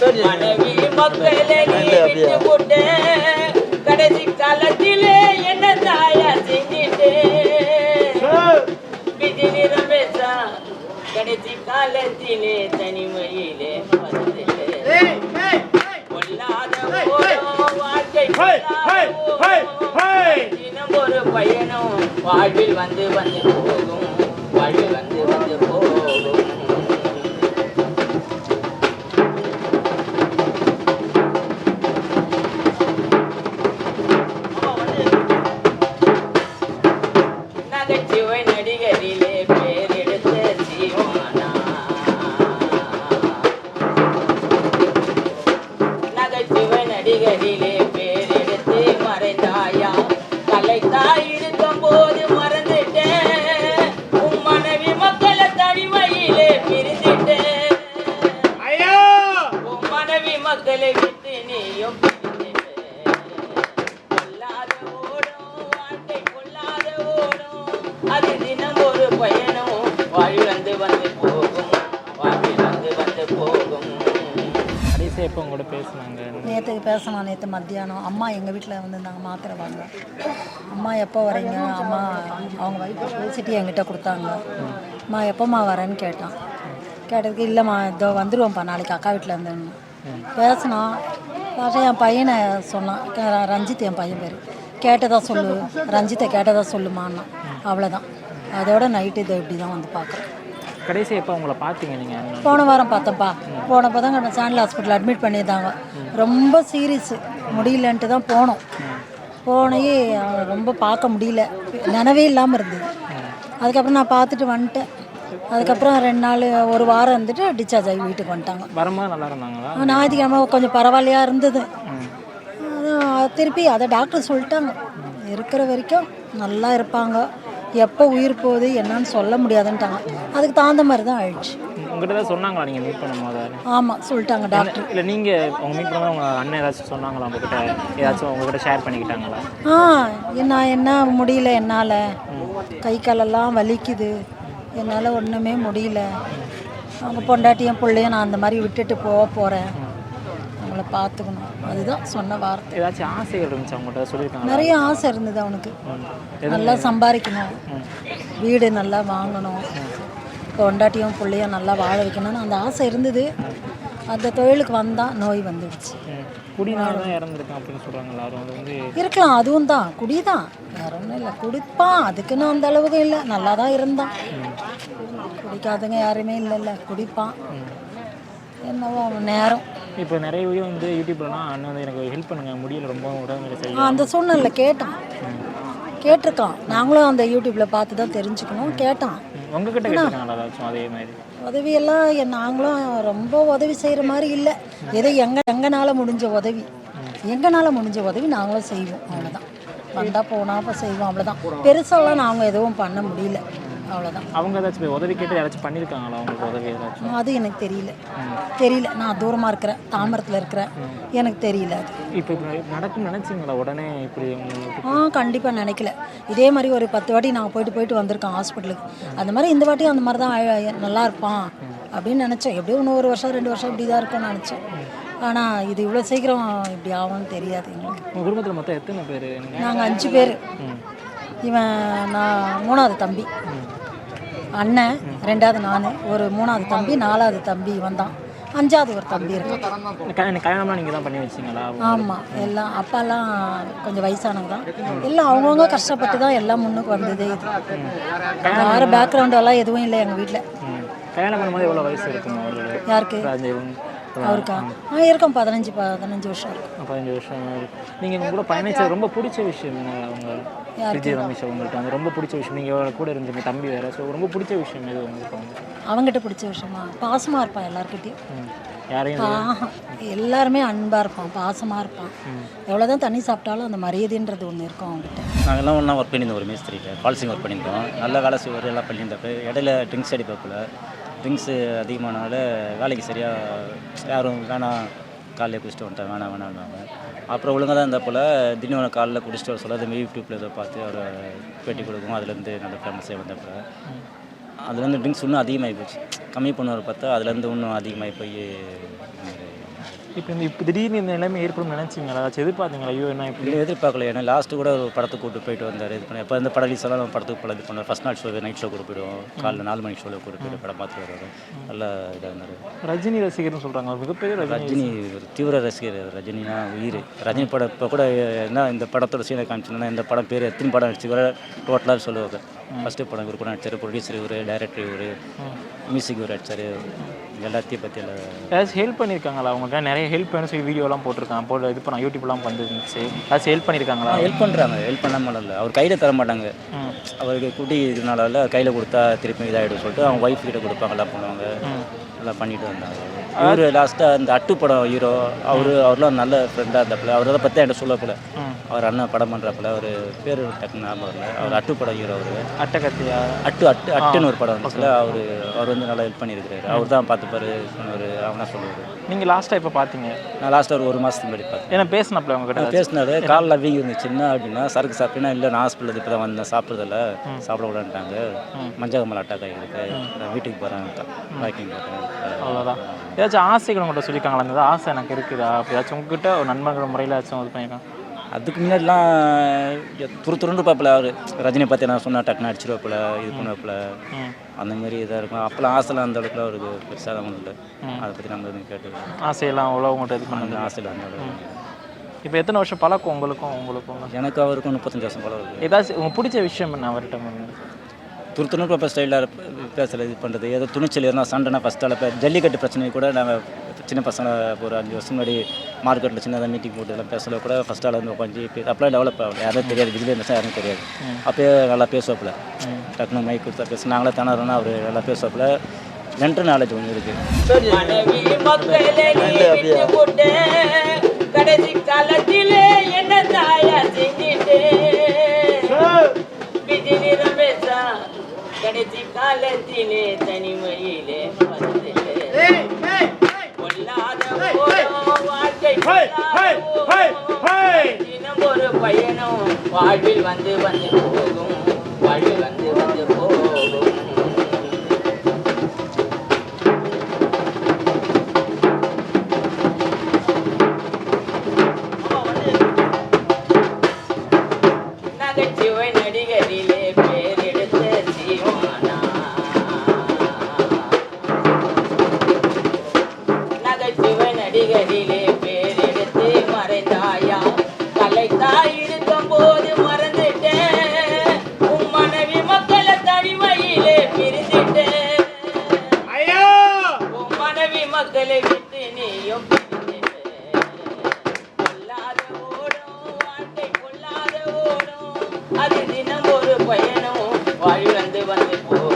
மனைவி மக்களை விட்டு போட்டு கடைசி காலத்திலே என்ன தாயா செஞ்சிட்டு? பிஜினி ரமேஷா கடைசி காலத்திலே தனிமையிலே ஒரு பயணம். வாழ்வில் வந்து வந்து போகும். வாழ்வில் வந்து நகைச்சுவை எப்போ உங்களோட பேசினாங்க. நேற்றுக்கு பேசலாம். நேற்று மத்தியானம். அம்மா எங்கள் வீட்டில் வந்திருந்தாங்க மாத்திரை வாங்க. அம்மா எப்போ வரீங்க? அம்மா அவங்க வைஃப் பேசிட்டு என்கிட்ட கொடுத்தாங்க. அம்மா எப்போம்மா வரேன்னு கேட்டான். கேட்டதுக்கு இல்லைம்மா இதோ வந்துடுவோம்ப்பா நாளைக்கு அக்கா வீட்டில் இருந்தேன்னு. பேசினான். பார்த்தா என் பையனை சொன்னான். ரஞ்சித் என் பையன் பேர். கேட்டதாக சொல்லு. ரஞ்சித்தை கேட்டதா சொல்லுமான்னா அவ்வளோதான் அதோட நைட்டு இதை இப்படி தான் வந்து பார்க்குறேன். கடைசியாக எப்போ உங்களை பார்த்தீங்க நீங்கள் போன வாரம் பார்த்தேன்ப்பா. போனப்போ தான் சாண்டில் ஹாஸ்பிட்டல் அட்மிட் பண்ணியிருந்தாங்க. ரொம்ப சீரியஸு முடியலன்ட்டு தான் போனோம். போனே ரொம்ப பார்க்க முடியல. நினைவே இல்லாமல் இருந்தது. அதுக்கப்புறம் நான் பார்த்துட்டு வந்துட்டேன். அதுக்கப்புறம் ரெண்டு நாள் ஒரு வாரம் இருந்துட்டு டிஸ்சார்ஜ் ஆகி வீட்டுக்கு வந்துட்டாங்க. வரும்போது நல்லா இருந்தாங்களா? ஞாயிற்றுக்கிழமை கொஞ்சம் பரவாயில்லையா இருந்தது. திருப்பி அதை டாக்டர் சொல்லிட்டாங்க. இருக்கிற வரைக்கும் நல்லா இருப்பாங்க. எப்போ உயிர் போகுது என்னன்னு சொல்ல முடியாதுன்ட்டாங்க. அதுக்கு தகுந்த மாதிரி தான் ஆயிடுச்சு. உங்கள்கிட்ட தான் சொன்னாங்களா? நீங்கள் மீட் பண்ணும்போது ஆமாம் சொல்லிட்டாங்க டாக்டர் இல்லை நீங்கள் உங்கள் மீட் பண்ணும்போது உங்கள் அண்ணன் ஏதாச்சும் சொன்னாங்களா உங்ககிட்ட? ஏதாச்சும் உங்ககிட்ட ஷேர் பண்ணிக்கிட்டாங்களா? ஆ நான் என்ன முடியல என்னால்? கை காலெல்லாம் வலிக்குது. என்னால் ஒன்றுமே முடியல. அவங்க பொண்டாட்டியும் பிள்ளையும் நான் அந்த மாதிரி விட்டுட்டு போக போகிறேன் அவங்கள பார்த்துக்கணும். அதுதான் சொன்ன வார்த்தை. ஏதாச்சும் ஆசைகள் இருந்துச்சு அவங்ககிட்ட சொல்லியிருக்காங்களா? நிறைய ஆசை இருந்தது அவனுக்கு. நல்லா சம்பாதிக்கணும். வீடு நல்லா வாங்கணும். பொண்டாட்டியும் பிள்ளையும் நல்லா வாழ வைக்கணும்னு அந்த ஆசை இருந்தது. அந்த தொழிலுக்கு வந்தால் நோய் வந்துடுச்சு. இருக்கலாம் அதுவும் தான். குடி தான். வேற ஒன்றும் இல்லை. குடிப்பான். அதுக்குன்னு அந்த அளவுக்கு இல்லை. நல்லா தான் இருந்தான். குடிக்காதவங்க யாருமே இல்லைல்ல. குடிப்பான். என்னவோ அவன் நேரம். இப்போ நிறைய வீடியோ வந்து யூடியூப்லலாம் அண்ணன் வந்து எனக்கு ஹெல்ப் பண்ணுங்க. முடியல ரொம்ப உடம்பு சரி அந்த சூழ்நிலை கேட்டான். கேட்டிருக்கான். நாங்களும் அந்த யூடியூப்பில் பார்த்து தான் தெரிஞ்சுக்கணும். கேட்டான். உங்ககிட்ட ஏதாச்சும் அதே மாதிரி? உதவியெல்லாம் நாங்களும் ரொம்ப உதவி செய்கிற மாதிரி இல்லை. ஏதோ எங்க எங்கனால முடிஞ்ச உதவி. எங்கனால முடிஞ்ச உதவி நாங்களும் செய்வோம். அவ்வளோதான் வந்தால் போனால் அப்போ செய்வோம். அவ்வளோதான் பெருசாலாம் நாங்கள் எதுவும் பண்ண முடியல. அவ்வளோதான் அவங்க ஏதாச்சும் போய் உதவி கேட்டு யாராச்சும் பண்ணியிருக்காங்களா அவங்களுக்கு உதவி ஏதாச்சும்? அது எனக்கு தெரியல. தெரியல. நான் தூரமாக இருக்கிறேன். தாம்பரத்தில் இருக்கிறேன். எனக்கு தெரியல அது. இப்போ இப்படி நடக்கும்னு நினச்சிங்களா? உடனே இப்படி ஆ கண்டிப்பாக நினைக்கல. இதே மாதிரி ஒரு பத்து வாட்டி நாங்கள் போயிட்டு போயிட்டு வந்திருக்கோம் ஹாஸ்பிட்டலுக்கு. அந்த மாதிரி இந்த வாட்டி அந்த மாதிரி தான் நல்லா இருப்பான் அப்படின்னு நினச்சேன். எப்படியும் இன்னும் ஒரு வருஷம் ரெண்டு வருஷம் இப்படி தான் இருக்கும்னு நினச்சேன். ஆனால் இது இவ்வளோ சீக்கிரம் இப்படி ஆகும்னு தெரியாது எங்களுக்கு. குடும்பத்தில் மொத்தம் எத்தனை பேர்? நாங்கள் அஞ்சு பேர். இவன் நான் மூணாவது தம்பி. அண்ணன் ரெண்டாவது நான் ஒரு மூணாவது தம்பி நாலாவது தம்பி இவன் தான் அஞ்சாவது ஒரு தம்பி இருக்கான் கல்யாணம்லாம் நீங்கள் தான் பண்ணி வச்சிங்களா? ஆமாம் எல்லாம் அப்பாலாம் கொஞ்சம் வயசானவங்க தான். எல்லாம் அவங்கவுங்க கஷ்டப்பட்டு தான் எல்லாம் முன்னுக்கு வந்தது இது. யாரும் பேக்ரவுண்ட் எல்லாம் எதுவும் இல்லை எங்கள் வீட்டில். கல்யாணம் பண்ணும்போது எவ்வளோ வயசு இருக்கும் யாருக்கு? அவருக்கா ஆ இருக்கும். பதினஞ்சு பதினஞ்சு வருஷம் இருக்கும். பதினஞ்சு வருஷம் நீங்கள் உங்க கூட பயணிச்சது ரொம்ப பிடிச்ச விஷயம் என்ன? அவங்க விஜய் ரமேஷ் அவங்கள்ட்ட வந்து ரொம்ப பிடிச்ச விஷயம். நீங்கள் கூட இருந்தீங்க தம்பி வேறு. ஸோ ரொம்ப பிடிச்ச விஷயம் எது உங்களுக்கு அவங்க அவங்ககிட்ட பிடிச்ச விஷயமா? பாசமாக இருப்பான் எல்லாருக்கிட்டையும். யாரையும் எல்லாருமே அன்பாக இருப்பான். பாசமாக இருப்பான். எவ்வளோதான் தண்ணி சாப்பிட்டாலும் அந்த மரியாதைன்றது ஒன்று இருக்கும் அவங்ககிட்ட நாங்கள்லாம் ஒன்றா ஒர்க் பண்ணியிருந்தோம் ஒரு மேஸ்திரியில் பால்சிங் ஒர்க் பண்ணியிருந்தோம். நல்ல வேலை செய்வார் எல்லாம் பண்ணியிருந்தப்ப இடையில ட்ரிங்க்ஸ் அடிப்பாப்புல. ட்ரிங்க்ஸு அதிகமானால வேலைக்கு சரியாக யாரும் வேணாம் காலையில் குடிச்சிட்டு வந்துட்டேன் வேணாம் வேணாம்னாங்க அப்புறம் ஒழுங்காக தான் இருந்த போல் திடீர்னு காலையில் குடிச்சிட்டு வர சொல்ல அது மாரி யூடியூப்பில் ஏதோ பார்த்து அவரை பேட்டி கொடுக்கும் அதுலேருந்து நல்ல ஃபேமஸாக வந்தப்போ அதுலேருந்து ட்ரிங்க்ஸ் இன்னும் அதிகமாகி போச்சு. கம்மி பண்ணுவார் பார்த்தா அதுலேருந்து இன்னும் அதிகமாகி போய் இப்போ இந்த இப்போ திடீர்னு இந்த நிலைமை ஏற்படும் நினைச்சீங்களா? ஏதாச்சும் எதிர்பார்த்தீங்களா? ஐயோ என்ன இப்படி இல்லை எதிர்பார்க்கல. ஏன்னா லாஸ்ட்டு கூட ஒரு படத்துக்கு கூட்டு போயிட்டு வந்தார். இது பண்ணி அப்போ இந்த எல்லாம் நம்ம படத்துக்கு படம் இது பண்ணுவோம் ஃபஸ்ட் நாள் ஷோ நைட் ஷோ கூட போயிடுவோம் காலைல நாலு மணிக்கு ஷோவில் கூட போயிட்டு படம் பார்த்துட்டு வருவார். நல்லா இதாக இருந்தார். ரஜினி ரசிகர்னு சொல்கிறாங்க மிகப்பெரிய ரஜினி தீவிர ரசிகர். ரஜினினா உயிர். ரஜினி படம் இப்போ கூட என்ன இந்த படத்தோட சீனை காமிச்சோன்னா இந்த படம் பேர் எத்தனை படம் நடிச்சு கூட டோட்டலாக சொல்லுவாங்க. ஃபஸ்ட்டு படம் இவர் கூட நடிச்சார். ப்ரொடியூசர் இவர் டைரக்டர் இவர் மியூசிக் இவர் அடிச்சார் எல்லாத்தையும் பற்றி ஏதாச்சும் ஹெல்ப் பண்ணியிருக்காங்களா அவங்களுக்கு நிறைய ஹெல்ப் வேணும் சொல்லி வீடியோலாம் போட்டிருக்கான் போட்டு இது பண்ண யூடியூப்லாம் வந்துருந்துச்சு. ஏதாச்சும் ஹெல்ப் பண்ணியிருக்காங்களா ஹெல்ப் பண்ணுறாங்க ஹெல்ப் பண்ணாமல் இல்லை. அவர் கையில் தர மாட்டாங்க. அவருக்கு குட்டி இதனால கையில் கொடுத்தா திருப்பி இதாகிடும் சொல்லிட்டு அவங்க ஒய்ஃப் கிட்ட கொடுப்பாங்க எல்லாம் பண்ணுவாங்க. எல்லாம் பண்ணிட்டு வந்தாங்க. இவர் லாஸ்ட்டாக அந்த அட்டு படம் ஹீரோ அவர் அவர்லாம் நல்ல ஃப்ரெண்டாக இருந்தாப்புல. அவர் பற்றி என்கிட்ட சொல்லப்பில்ல ம். அவர் அண்ணன் படம் பண்ணுறாப்புல அவர் பேர் டக்குன்னு ஞாபகம் வரல. அவர் அட்டு படம் ஹீரோ அவர். அட்டகத்தியா? அட்டு அட்டு அட்டுன்னு ஒரு படம் வந்துச்சுல அவர் அவர் வந்து நல்லா ஹெல்ப் பண்ணியிருக்காரு அவர் தான் பார்த்துப்பாரு சொன்னார் அவனா சொல்லுவார். நீங்கள் லாஸ்ட்டாக இப்போ பார்த்தீங்க? நான் லாஸ்ட்டாக ஒரு ஒரு மாதத்துக்கு முன்னாடி பார்த்தேன். ஏன்னா பேசினப்பல உங்ககிட்ட நான் பேசினாரு காலில் வீங்கி இருந்துச்சு. என்ன அப்படின்னா சரக்கு சாப்பிட்டேன்னா இல்லை நான் ஹாஸ்பிட்டல் இப்போ தான் வந்தேன். சாப்பிட்றதில்ல. சாப்பிட விடான்ட்டாங்க மஞ்சள் அட்டாக் ஆகிருக்கு நான் வீட்டுக்கு போகிறேன் வாக்கிங் போகிறேன் அவ்வளோதான் ஏதாச்சும் ஆசைகள் உங்கள்கிட்ட சொல்லியிருக்காங்களா? இந்த ஆசை எனக்கு இருக்குதா? அப்படி ஏதாச்சும் உங்ககிட்ட ஒரு நண்பர்கள் முறையில் ஏதாச்சும் இது பண்ணியிருக்காங்க. அதுக்கு முன்னாடிலாம் துரு துருண்டு பார்ப்பல அவர். ரஜினியை பற்றி நான் சொன்னா டக்குன்னு அடிச்சிருவாப்புல இது பண்ணுவாப்புல. அந்த மாதிரி இதாக இருக்கும். அப்போலாம் ஆசைலாம் அந்த அளவுக்குலாம் அவருக்கு பெருசாக ஒன்றும் இல்லை. அதை பற்றி நம்ம எதுவும் கேட்டு ஆசையெல்லாம் அவ்வளோ உங்கள்கிட்ட இது அந்த ஆசையில் அந்த அளவுக்கு இப்போ எத்தனை வருஷம் பழக்கம் உங்களுக்கும் உங்களுக்கும்? எனக்கு அவருக்கும் முப்பத்தஞ்சு வருஷம் இருக்குது ஏதாச்சும் உங்களுக்கு பிடிச்ச விஷயம் என்ன அவர்கிட்ட? துரு இப்போ ஸ்டைலாக பேசல இது பண்ணுறது ஏதோ துணிச்சல் இருந்தால் சண்டைனா ஃபஸ்ட்டால் இப்போ ஜல்லிக்கட்டு பிரச்சனை கூட நாங்கள் சின்ன பசங்க ஒரு அஞ்சு வருஷம் முன்னாடி மார்க்கெட்டில் சின்னதாக மீட்டிங் போட்டு எல்லாம் பேசல கூட ஃபஸ்ட்டால் வந்து உட்காந்து அப்போலாம் டெவலப் ஆகும் யாரும் தெரியாது விஜய் இருந்தால் யாரும் தெரியாது. அப்போயே நல்லா பேசுவாப்புல. டக்குனு மைக் கொடுத்தா பேச. நாங்களே தானே அவர் நல்லா பேசுவாப்புல. ஜென்ரல் நாலேஜ் ஒன்று இருக்குது கடைசி காலத்திலே என்ன தாயா காலத்திலே தனிமையிலே தினம் ஒரு பயணம் வாழ்வில் வந்து வந்து போகும் வாழ்வில் வந்து ではね